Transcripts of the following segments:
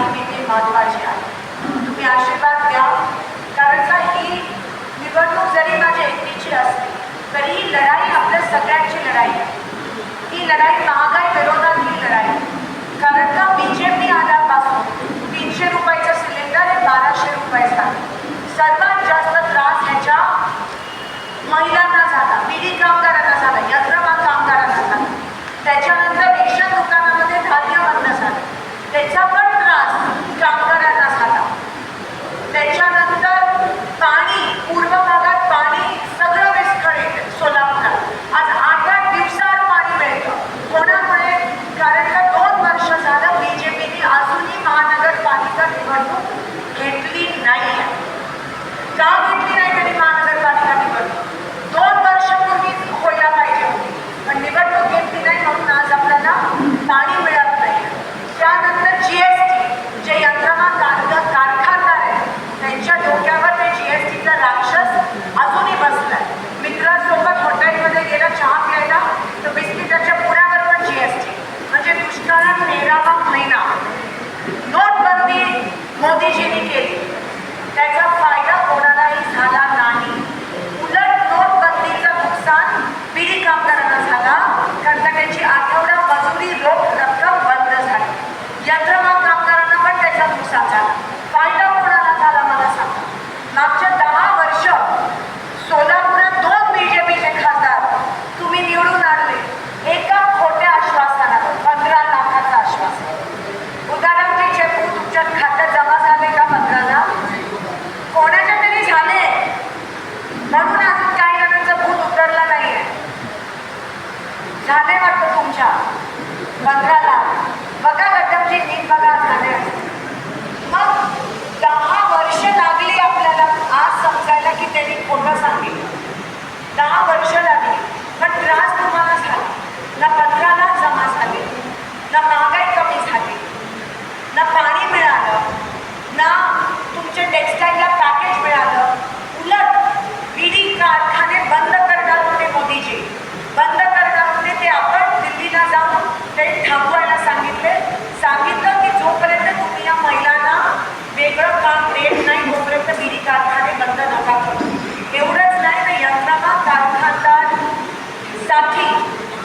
भूमी ती महत्त्वाची आहे. तुम्ही आशीर्वाद द्या कारण का ही निवडणूक जरी माझ्या एकटीची असली तरी ही लढाई आपल्या सगळ्यांची लढाई आहे. ही लढाई महागाई विरोधात ही लढाई कारण Não tem.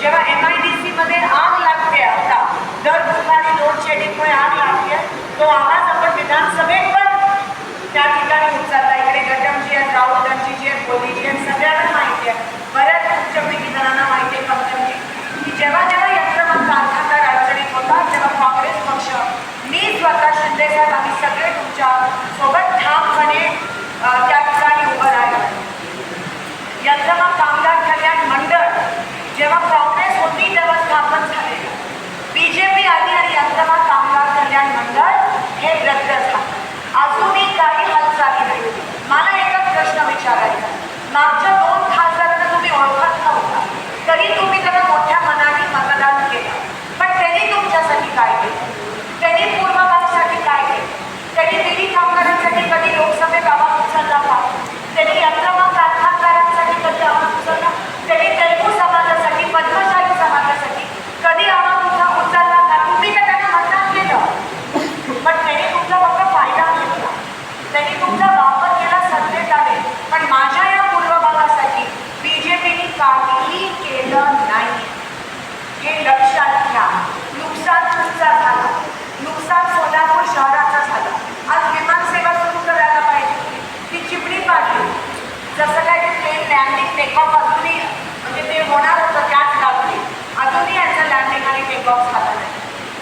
जेव्हा एम आय डी सीमध्ये आग लागते आता दर ठिकाणी लोड शेडिंगमुळे आग लागते तो आवाज आपण विधानसभेत पण त्या ठिकाणी उचलता इकडे गटमजी आहेत राऊतांची जी आहेत मोदीजी आहेत सगळ्यांना माहिती आहे.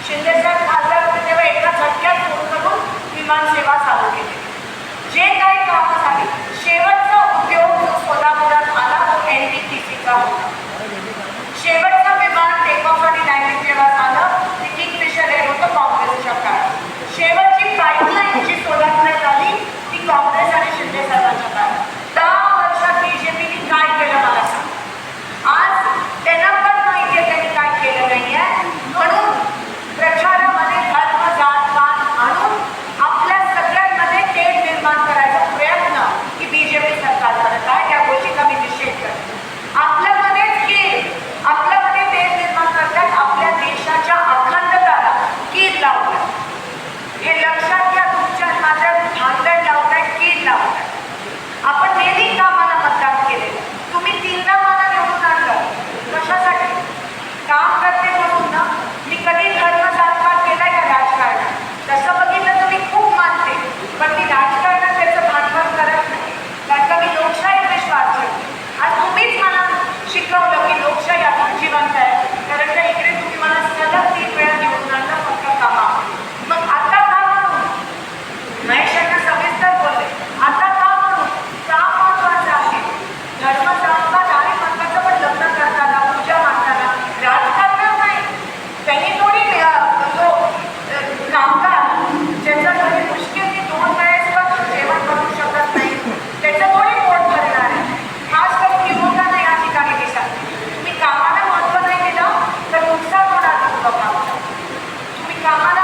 शिंदेसाहेब खासदार होते तेव्हा एका झटक्यात सुरू करून विमानसेवा चालू केली. जे काही कामं झाली cámara.